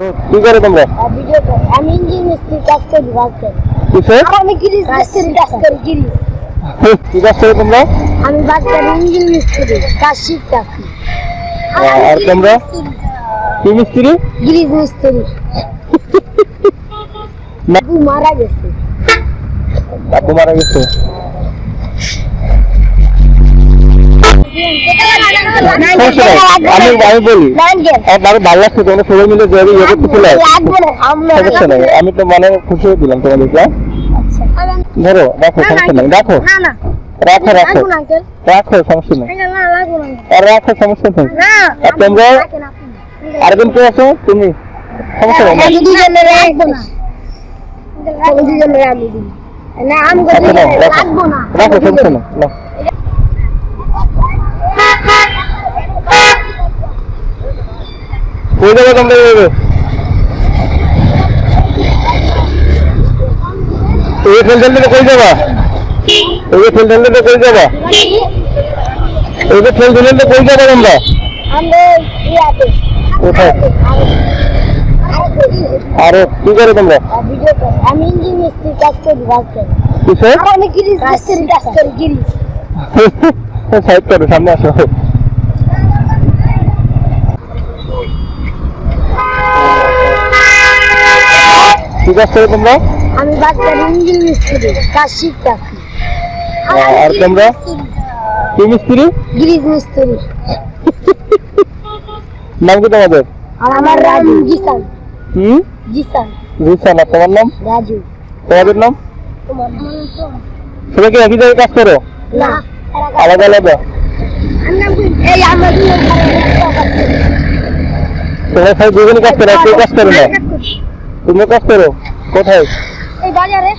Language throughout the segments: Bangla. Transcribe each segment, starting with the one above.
কি করে তোমরা? আমি ইঞ্জিন মিস্ত্রি কাজ করি কাজ করি কিসে আমি গিরিজ মিস্ত্রি কাজ করি গিরিজ কি কাজ করে তোমরা? আমি বাস করি ইঞ্জিন মিস্ত্রি কাজ শিখতেছি। আর তোমরা? কি মিস্ত্রি? গিরিজ মিস্ত্রি বাবু মারা গেছে। বাপু মারা গেছে। আমি আমি বলি আমার ভালো লাগছে তোমরা সবাই মিলে যাবে ইয়ে করতে চলে না সমস্যা নাই। আমি তো মানে খুশি হয়ে দিলাম তোমাদেরকে? ধরো রাখো সমস্যা নাই। রাখো না না। রাখো রাখো। না রাখো সমস্যা নাই। না না আর রাখো সমস্যা নেই। না আর তোমরা। আরেকজন কে আছো? তুমি? সমস্যা নাই। দুজনে রাখব না। না। রাখো না রাখো। নেই না কই যাবে? এই খেলতে কই যাবা? এই কই যাবা এই কই যাবা তোমরা? কোথায়? আরে কি করে তোমরা? আমি ইঞ্জিন মিস্ত্রি কাজ করি কাজ করি কিসে আমি গিরিজ মিস্ত্রি কাজ করি গিরিজ সাইড করো সামনে আসো। কি কাজ করে তোমরা? আমি বাস করি ইঞ্জিন মিস্ত্রি কাজ শিখতেছি আর তোমরা? কি মিস্ত্রি? গিরিজ মিস্ত্রি। নাম কি তোমাদের? আর আমার রাজু জিসান। কি? জিসান। রিসান আর তোমার নাম? রাজু। তোমাদের নাম? তোমার সবাই কি একই জায়গায় কাজ করো? না আলাদা আলাদা? এই আমরা দুজন তোমরা সবাই দুজনই কাজ করো কেউ কাজ করো না? তুমি কাজ করো। কোথায়? এই বাজারে।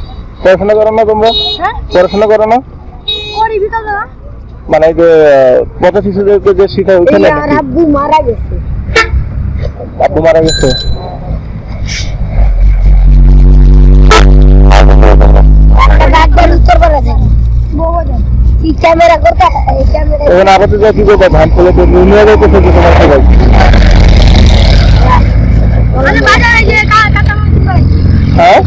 পড়াশোনা করো না তোমরা? হ্যাঁ। পড়াশোনা করো না? করি দাদা মানে যে কত শিশুদেরকে যে শিখা ওইখানে আর আব্বু মারা গেছে। আব্বু মারা গেছে? এখন আপাতত কি করব ধান ফলে নিয়ে তোমার সবাই। হ্যাঁ?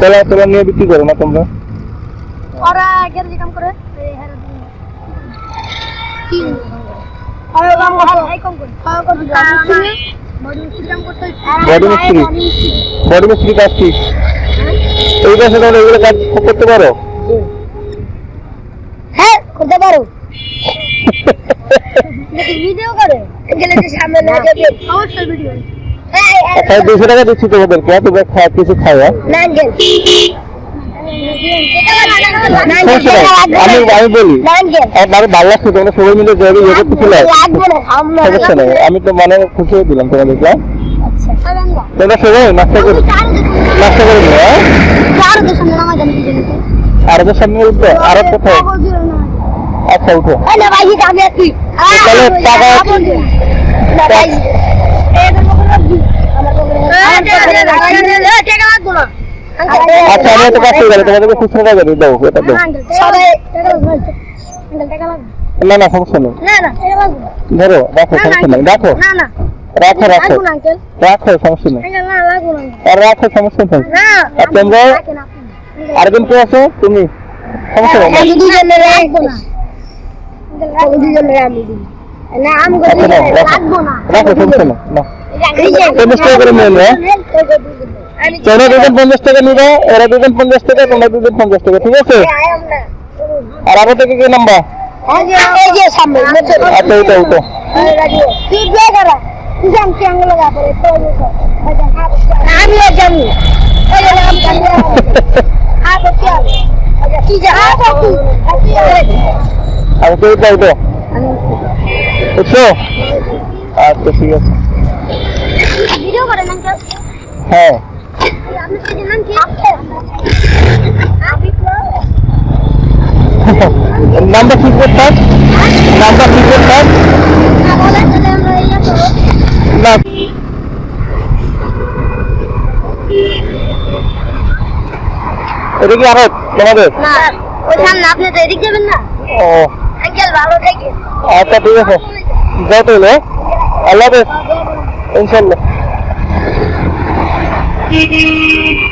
তোলা নিয়ে বিক্রি করো না তোমরা। ওরা গ্যারেজে কাম করে। বডি মিস্ত্রি করতে বডি মিস্ত্রি? কাজ কি এই কাজে তোমরা এগুলো কাজ করতে পারো? হ্যাঁ করতে পারো। ভিডিও করে। গেলে সামনে না। যাবে অবশ্যই ভিডিও। দুশো টাকা দিচ্ছি তোমাদেরকে তোমরা খাওয়া কিছু খাওয়া নাঙ্গেল আমি আমি বলি আমার ভালো লাগছে তোমরা সবাই মিলে যাবে ইয়ে করতে চলে আসো। লাগবে না আমরা সমস্যা নেই আমি তো মানে খুশি হয়ে দিলাম তোমাদেরকে হ্যাঁ? আচ্ছা। তোমরা সবাই নাস্তা করে নাস্তা করে নিও হ্যাঁ? আর সামনে উঠবে আর কোথায়? আচ্ছা উঠো। তাহলে টাকা- না ভাই এই তো মনে রাখবি আমার তো টাকা লাগবে না আচ্ছা আমি একটা কাজ করে গেলে তোমাদেরকে খুচরো টাকা দিয়ে দাও এটা দাও। সবাই না না সমস্যা নেই। না না না। ধরো রাখো না, না, সমস্যা নেই রাখো। না না রাখো রাখো। না রাখো সমস্যা নেই। না না আর রাখো সমস্যা নেই। না আর তোমরা। আরেকজন কে আছো? তুমি? সমস্যা নেই। আমি দুজনে রাখব না। দুজনে না আমি করে আচ্ছা, না রাখো। সমস্যা নেই। না। এই যে পঞ্চাশ টাকা করে নিয়ে নেও আমি তোমরা দুজন পঞ্চাশ টাকা নিবে এরা দুজন পঞ্চাশ টাকা তোমরা দুজন পঞ্চাশ টাকা ঠিক আছে আয়াম না আর আবার থেকে কি নাম্বার এই যে এই যে সামনে মোটর আচ্ছা উঠো উঠো তুই বিয়ে করা তুই জান কি আঙ্গুল লাগা পড়ে তো আমি জানি এই যে আমি জানি হ্যাঁ তো কি হবে কি যা হ্যাঁ তো তুই আর তো উঠো উঠো উঠছো আচ্ছা ঠিক আছে ভিডিও করেন আঙ্কেল হ্যাঁ আপনি কি নাম কি নাম্বার ঠিক করতাম নাম্বার ঠিক করতাম না। এটা আরও তোমাদের? না ওই সামনে আপনি তো এদিক যাবেন না? ও। আঙ্কেল ভালো থেকে আচ্ছা ঠিক আছে। যাও তাহলে আল্লাহ হাফেজ। Thank you.